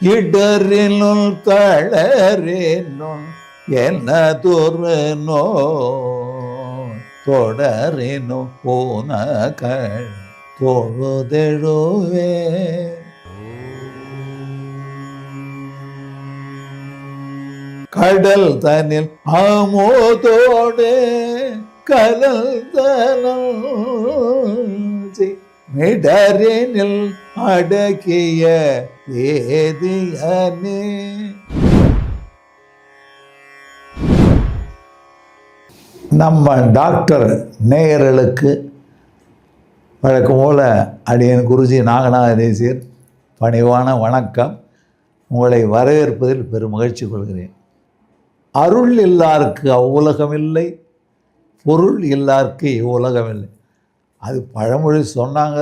இடரினுள் தளரினுள் எனதொரு no தொடரினு போனகள் தொழுதெழுவே. கடல் தனில் ஆமோதோடு கலல் தனம் மிடரினில் அடக்கிய வேதியனே நம்ம டாக்டர் நேயர்களுக்கு வழக்கம் போல அடியன் குருஜி நாகநாத தேசியர் பணிவான வணக்கம். உங்களை வரவேற்பதில் பெரும் மகிழ்ச்சி கொள்கிறேன். அருள் இல்லாருக்கு அவ்வுலகம் இல்லை பொருள் இல்லாருக்கு இவ்வுலகம் இல்லை அது பழமொழி சொன்னாங்க.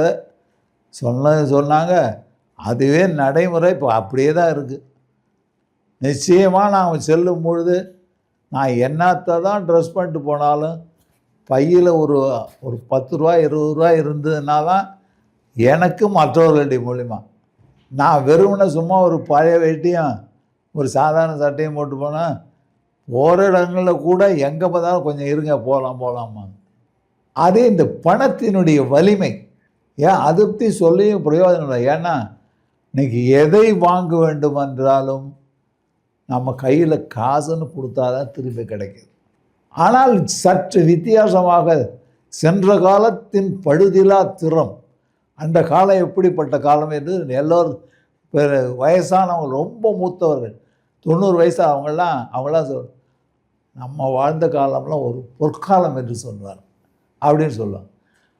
சொன்னது சொன்னாங்க. அதுவே நடைமுறை இப்போ அப்படியே தான் இருக்குது நிச்சயமாக நாம் செல்லும் பொழுது நான் என்னத்தை தான் ட்ரெஸ் பண்ணிட்டு போனாலும் பையில் ஒரு ஒரு பத்து ரூபா இருபது ரூபா இருந்ததுனா தான் எனக்கு மற்றவர்களுடைய மூலிமா நான் வெறுமனே சும்மா ஒரு பழைய வேட்டியும் ஒரு சாதாரண சட்டையும் போட்டு போனால் ஓரிடங்களில் இடங்களில் கூட எங்கே பார்த்தாலும் கொஞ்சம் இருங்க போகலாம் போகலாமா அதே இந்த பணத்தினுடைய வலிமை. ஏன்? அதை பற்றி சொல்லியும் பிரயோஜனம் இல்லை. ஏன்னா இன்றைக்கி எதை வாங்க வேண்டும் என்றாலும் நம்ம கையில் காசுன்னு கொடுத்தா தான் திரும்பி கிடைக்கிது. ஆனால் சற்று வித்தியாசமாக சென்ற காலத்தின் பழுதிலா திறம் அந்த காலம் எப்படிப்பட்ட காலம் என்று எல்லோரும் வயசானவங்க ரொம்ப மூத்தவர்கள். தொண்ணூறு வயசு அவங்களாம் அவங்களாம் சொல் நம்ம வாழ்ந்த காலம்லாம் ஒரு பொற்காலம் என்று சொல்வார் அப்படின்னு சொல்லுவாங்க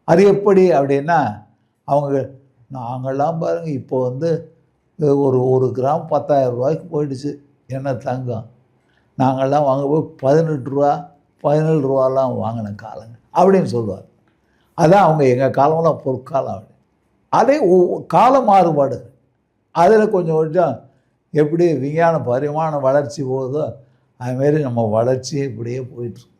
அது எப்படி அப்படின்னா அவங்க நாங்கள்லாம் பாருங்கள் இப்போ வந்து ஒரு ஒரு கிராம் பத்தாயிரம் ரூபாய்க்கு போயிடுச்சு என்ன தங்கம். நாங்கள்லாம் போய் பதினெட்டு ரூபா பதினேழு ரூபாலாம் வாங்கின காலங்க அப்படின்னு சொல்லுவார் அதான் அவங்க எங்கள் காலம்லாம் பொற்காலம் அப்படி. அதே ஒவ்வொ- கால மாறுபாடு. அதில் கொஞ்சம் கொஞ்சம் எப்படி விஞ்ஞான பரிமாண வளர்ச்சி போகுதோ அதுமாரி நம்ம வளர்ச்சி இப்படியே போயிட்டுருக்கு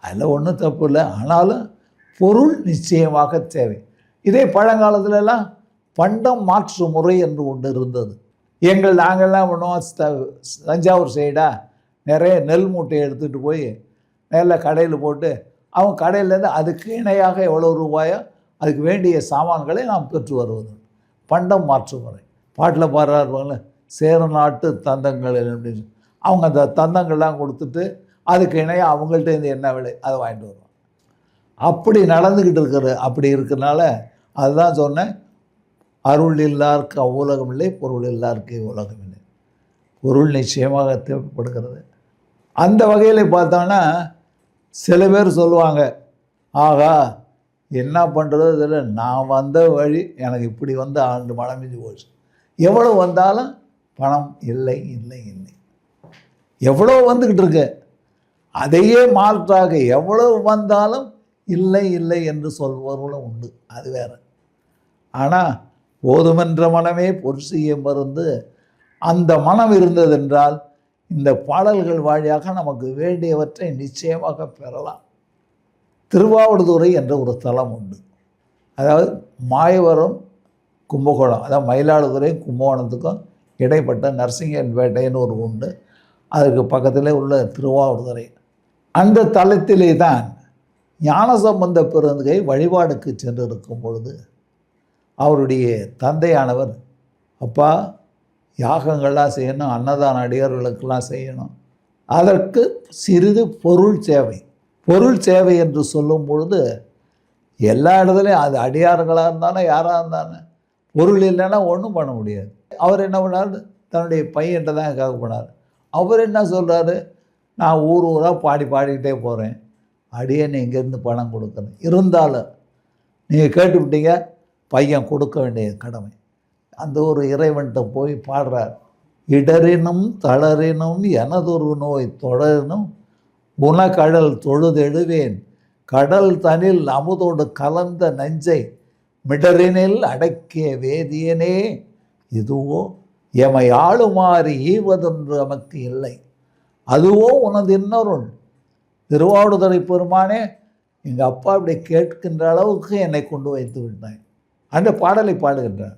அதில் ஒன்றும் தப்பு இல்லை. ஆனாலும் பொருள் நிச்சயமாக தேவை. இதே பழங்காலத்துலலாம் பண்டம் மாற்று முறை என்று ஒன்று இருந்தது. எங்கள் நாங்கள்லாம் பண்ணுவோம் த- தஞ்சாவூர் சைடாக நிறைய நெல் மூட்டையை எடுத்துகிட்டு போய் மேலே கடையில் போட்டு அவங்க கடையிலேருந்து அதுக்கு இணையாக எவ்வளோ ரூபாயோ அதுக்கு வேண்டிய சாமான்களை நாம் பெற்று வருவது. பண்டம் மாற்று முறை. பாட்டில் பாடுறாருவாங்கள சேர நாட்டு தந்தங்கள் அப்படின்னு. அவங்க அந்த தந்தங்கள்லாம் கொடுத்துட்டு அதுக்கு இணையாக அவங்கள்ட்ட இருந்து என்ன விலை அதை வாங்கிட்டு வருவாங்க அப்படி நடந்துக்கிட்டு இருக்கிற அப்படி இருக்கிறனால அதுதான் சொன்னேன். அருள் இல்லாருக்கு அவ்வுலகம் இல்லை பொருள் இல்லாருக்கு உலகம் இல்லை. பொருள் நிச்சயமாக தேவைப்படுகிறது. அந்த வகையில் பார்த்தோன்னா சில பேர் சொல்லுவாங்க ஆகா என்ன பண்ணுறது இதில் நான் வந்த வழி எனக்கு இப்படி வந்து ஆண்டு மழை போச்சு. எவ்வளோ வந்தாலும் பணம் இல்லை இல்லை இல்லை. எவ்வளோ வந்துக்கிட்டு இருக்கு? அதையே மாற்றாக எவ்வளவு வந்தாலும் இல்லை இல்லை என்று சொல்பவர்களும் உண்டு. அது வேற. ஆனால் போதுமென்ற மனமே பொருசிய மருந்து அந்த மனம் இருந்ததென்றால் இந்த பாடல்கள் வழியாக நமக்கு வேண்டியவற்றை நிச்சயமாக பெறலாம். திருவாவடுதுறை என்ற ஒரு தலம் உண்டு. அதாவது மாயவரம் கும்பகோணம் அதாவது மயிலாடுதுறையும் கும்பகோணத்துக்கும் இடைப்பட்ட நரசிங்கன்பேட்டைன்னு ஒரு உண்டு. அதுக்கு பக்கத்தில் உள்ள திருவாவடுதுறை. அந்த தளத்திலே தான் ஞானசம்பந்த பிறந்தகை வழிபாடுக்கு சென்று இருக்கும் பொழுது அவருடைய தந்தையானவர் அப்பா யாகங்கள்லாம் செய்யணும் அன்னதான அடியார்களுக்கெல்லாம் செய்யணும். அதற்கு சிறிது பொருள் சேவை. பொருள் சேவை என்று சொல்லும் பொழுது எல்லா இடத்துலையும் அது அடியார்களாக இருந்தாலும் யாராக இருந்தாலும் பொருள் இல்லைன்னா ஒன்றும் பண்ண முடியாது. அவர் என்ன பண்ணார்? தன்னுடைய பையன்கிட்ட தான் கேட்க போனார். அவர் என்ன சொல்கிறாரு நான் ஊர் ஊராக பாடி பாடிக்கிட்டே போகிறேன் அடியே நீ இங்கேருந்து பணம் கொடுக்கணும். இருந்தாலும் நீங்கள் கேட்டுவிட்டீங்க பையன் கொடுக்க வேண்டிய கடமை. அந்த ஒரு இறைவன்கிட்ட போய் பாடுறார். இடரினும் தளரினும் எனதொரு நோய் தொடரினும் உனக்கடல் தொழுதெழுவேன். கடல் தனில் அமுதோடு கலந்த நஞ்சை மிடரினில் அடக்கிய வேதியனே இதுவோ எமை ஆளுமாறு ஈவதென்று நமக்கு இல்லை. அதுவோ உனது இன்னொருள். திருவாவடுதுறை பெருமானே எங்கள் அப்பா இப்படி கேட்கின்ற அளவுக்கு என்னை கொண்டு வைத்து விட்டாய். அந்த பாடலை பாடுகின்றார்.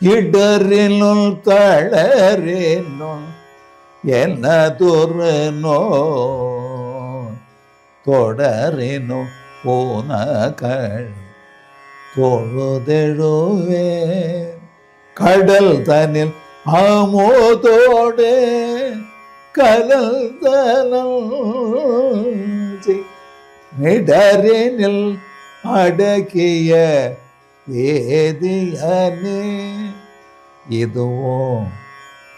இடரினுள் தளரினுள் என்ன துறனோ தொடரினும் பூனகள் தொழுதெழுவே கடல் தனில் அமோதோடே கலந்தனம் மிடரினில் அடக்கிய வேதியனே. இதுவும்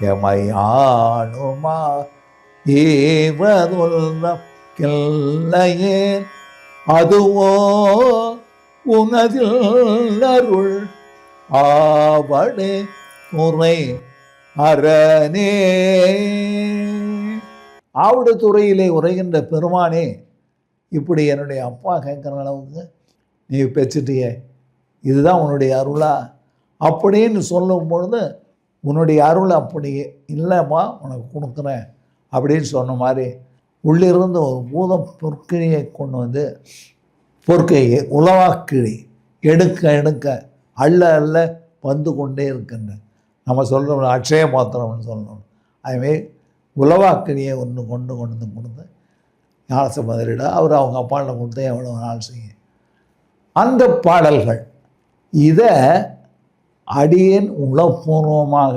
எமையானுமா? ஈவதுல்லம் கிள்ளையே. அதுவோ உனதில் அருள் ஆவடே துறை அரணே. ஆவடு துறையிலே உரைகின்ற பெருமானே இப்படி என்னுடைய அப்பா கேட்குற அளவுக்கு நீ பெற்றுட்டியே இதுதான் உன்னுடைய அருளா? அப்படின்னு சொல்லும் பொழுது உன்னுடைய அருள் அப்படி இல்லைம்மா உனக்கு கொடுக்குறேன் அப்படின்னு சொன்ன மாதிரி உள்ளிருந்து ஒரு பூத பொற்கிழியை கொண்டு வந்து பொற்கையை உலவாக்கிழி எடுக்க எடுக்க அள்ள அள்ள வந்து கொண்டே இருக்கின்ற நம்ம சொல்கிறோம் அக்ஷய பாத்திரம்னு சொல்லணும். அதுமாரி உலவாக்கிழியை ஒன்று கொண்டு கொண்டு வந்து கொடுத்து ஞானச மதுரிட அவர் அவங்க அப்பாட்ட கொடுத்து எவ்வளோ நாள் செய்ய. அந்த பாடல்கள் இதை அடியேன் உளப்பூர்வமாக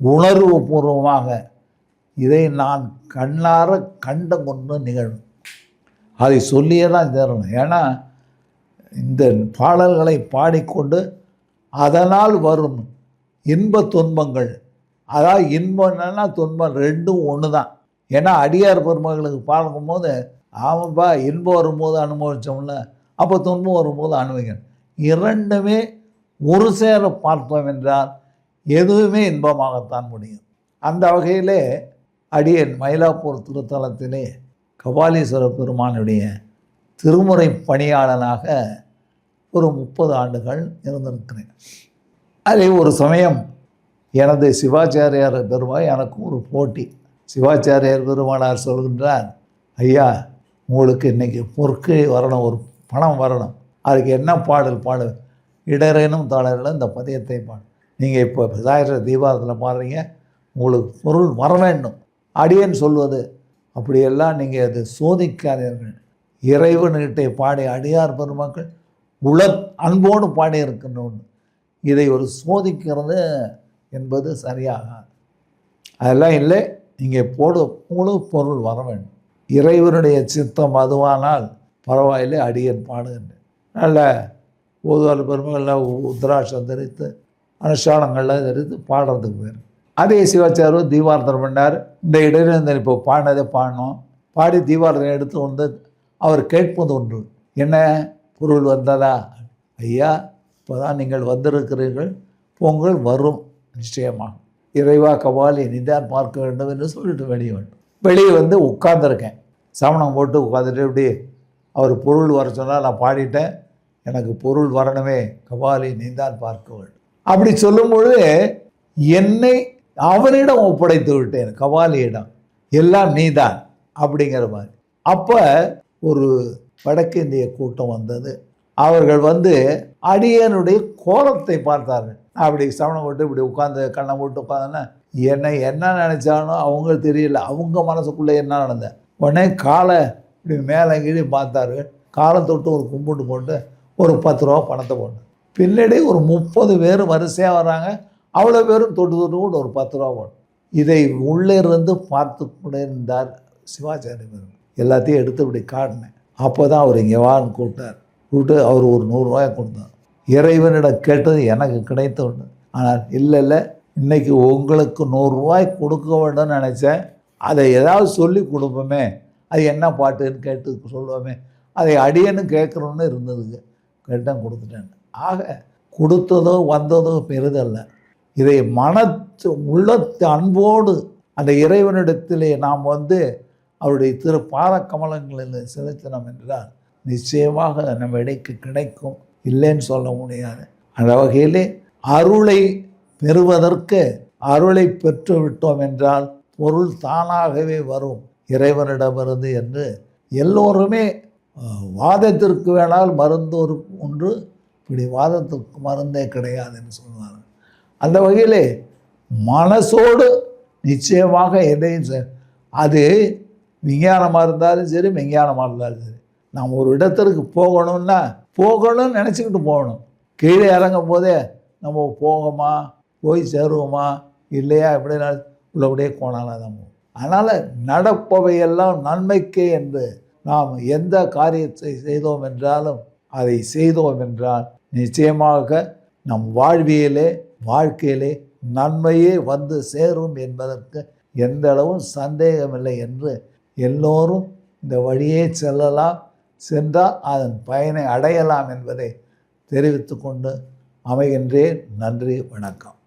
உணர்வு பூர்வமாக இதை நான் கண்ணார கண்ட கொண்டு நிகழும். அதை சொல்லியே தான் தரணும். ஏன்னா இந்த பாடல்களை பாடிக்கொண்டு அதனால் வரும் இன்ப துன்பங்கள். அதாவது இன்பம் துன்பம் ரெண்டும் ஒன்று தான் ஏன்னா அடியார் பெருமகளுக்கு பார்க்கும்போது ஆமாப்பா இன்பம் வரும்போது அனுபவித்தோம்ல அப்போ துன்பம் வரும்போது அனுபவிக்கணும். இரண்டுமே ஒரு சேர பார்த்தோம் என்றால் எதுவுமே இன்பமாகத்தான் முடியும். அந்த வகையிலே அடியன் மயிலாப்பூர் திருத்தலத்திலே கபாலீஸ்வர பெருமானுடைய திருமுறை பணியாளனாக ஒரு முப்பது ஆண்டுகள் இருந்திருக்கிறேன். அதே ஒரு சமயம் எனது சிவாச்சாரியார் பெருமாள் எனக்கு ஒரு போட்டி. சிவாச்சாரியார் பெருமானார் சொல்கின்றார் ஐயா உங்களுக்கு இன்றைக்கி பொற்கு வரணும் ஒரு பணம் வரணும். அதுக்கு என்ன பாடல் பாடு? இடரேனும் தாளரில் இந்த பதியத்தை பாடு. நீங்கள் இப்போ விதாயிர தீபாவளத்தில் பாடுறீங்க உங்களுக்கு பொருள் வர வேண்டும். அடியேன்னு சொல்வது அப்படியெல்லாம் நீங்கள் அது சோதிக்காதீர்கள். இறைவன்கிட்ட பாடி அடியார் பெருமக்கள் உள அன்போடு பாடி ஒன்று இதை ஒரு சோதிக்கிறது என்பது சரியாகாது. அதெல்லாம் இல்லை இங்கே போடு முழு பொருள் வர வேண்டும். இறைவனுடைய சித்தம் அதுவானால் பரவாயில்லை அடியன் பாடுகின்றேன் நல்ல ஓதுவார் பெருமைகள்லாம் உத்ராட்சம் தரித்து அனுஷ்டானங்கள்லாம் தரித்து பாடுறதுக்கு போயிடும் அதே சிவாச்சாரு தீபார்த்தனம் பண்ணார். இந்த இடையிலிருந்து இப்போ பாடினதை பாடினோம் பாடி தீபார்த்தனை எடுத்து வந்து அவர் கேட்பது ஒன்று. என்ன? பொருள் வந்ததா? ஐயா இப்போ தான் நீங்கள் வந்திருக்கிறீர்கள். பொங்கல் வரும் நிச்சயமாக இறைவா கவாலி நிதான் பார்க்க வேண்டும் என்று சொல்லிட்டு வெளியே வேண்டும் வெளியே வந்து உட்கார்ந்துருக்கேன். சமணம் போட்டு உட்காந்துட்டு இப்படி அவர் பொருள் வர சொன்னால் நான் பாடிட்டேன். எனக்கு பொருள் வரணுமே. கபாலி நீந்தான் பார்க்க வேண்டும். அப்படி சொல்லும்பொழுது என்னை அவனிடம் ஒப்படைத்து விட்டேன். கபாலியிடம் எல்லாம் நீதான் அப்படிங்கிற மாதிரி. அப்போ ஒரு வடக்கு இந்திய கூட்டம் வந்தது. அவர்கள் வந்து அடியனுடைய கோலத்தை பார்த்தார்கள். நான் அப்படி சவணம் போட்டு இப்படி உட்காந்து கண்ணை போட்டு உட்காந்தேன்னா என்னை என்ன நினச்சானோ அவங்க தெரியல. அவங்க மனசுக்குள்ளே என்ன நடந்த? உடனே காலை இப்படி மேலே கீழே பார்த்தாரு காலை தொட்டு ஒரு கும்பிட்டு போட்டு ஒரு பத்து ரூபா பணத்தை போட்டு பின்னாடி ஒரு முப்பது பேர் வரிசையாக வராங்க. அவ்வளோ பேரும் தொட்டு தொட்டு கூட ஒரு பத்து ரூபா போட்டு இதை உள்ளே இருந்து பார்த்து கொண்டிருந்தார் சிவாச்சாரியர். எல்லாத்தையும் எடுத்து இப்படி காட்டினேன். அப்போ தான் அவர் இங்கே வான்னு கூப்பிட்டார். கூப்பிட்டு அவர் ஒரு நூறுரூவாயை கொடுத்தார். இறைவனிடம் கேட்டது எனக்கு கிடைத்த ஒன்று. ஆனால் இல்லை இல்லை இன்றைக்கி உங்களுக்கு நூறுரூவாய் கொடுக்க வேண்டும்னு நினச்சேன். அதை ஏதாவது சொல்லி கொடுப்போமே. அது என்ன பாட்டுன்னு கேட்டு சொல்லுவோமே. அதை அடியன்னு கேட்குறோன்னு இருந்ததுங்க. கேட்டேன் கொடுத்துட்டேன். ஆக கொடுத்ததோ வந்ததோ பெரிதல்ல. இதை மனத்து உள்ளத்து அன்போடு அந்த இறைவனிடத்திலே நாம் வந்து அவருடைய திரு பாதக்கமலங்களில் செலுத்தினோம் என்றால் நிச்சயமாக நம்ம இடைக்கு கிடைக்கும். இல்லைன்னு சொல்ல முடியாது. அந்த வகையிலே அருளை பெறுவதற்கு அருளை பெற்று விட்டோம் என்றால் பொருள் தானாகவே வரும். இறைவனிடமிருந்து என்று எல்லோருமே வாதத்திற்கு வேணால் மருந்தோர் ஒன்று இப்படி வாதத்திற்கு மருந்தே கிடையாதுன்னு சொல்லுவாங்க அந்த வகையிலே மனசோடு நிச்சயமாக எதையும் அது விஞ்ஞானமாக இருந்தாலும் சரி விஞ்ஞானமாக இருந்தாலும் சரி. நாம் ஒரு இடத்திற்கு போகணும்னா போகணும்னு நினச்சிக்கிட்டு போகணும். கீழே இறங்கும் போதே நம்ம போகமா? போய் சேருவோமா? இல்லையா? எப்படின்னா உள்ளபடியே கோணால தான் போகும் அதனால் நடப்பவையெல்லாம் நன்மைக்கே என்று நாம் எந்த காரியத்தை செய்தோம் என்றாலும் அதை செய்தோம் என்றால் நிச்சயமாக நம் வாழ்வியலே வாழ்க்கையிலே நன்மையே வந்து சேரும் என்பதற்கு எந்த அளவும் சந்தேகமில்லை என்று எல்லோரும் இந்த வழியே செல்லலாம். சென்றால் அதன் பயனை அடையலாம் என்பதை தெரிவித்துக்கொண்டு அமைகின்றேன். நன்றி வணக்கம்.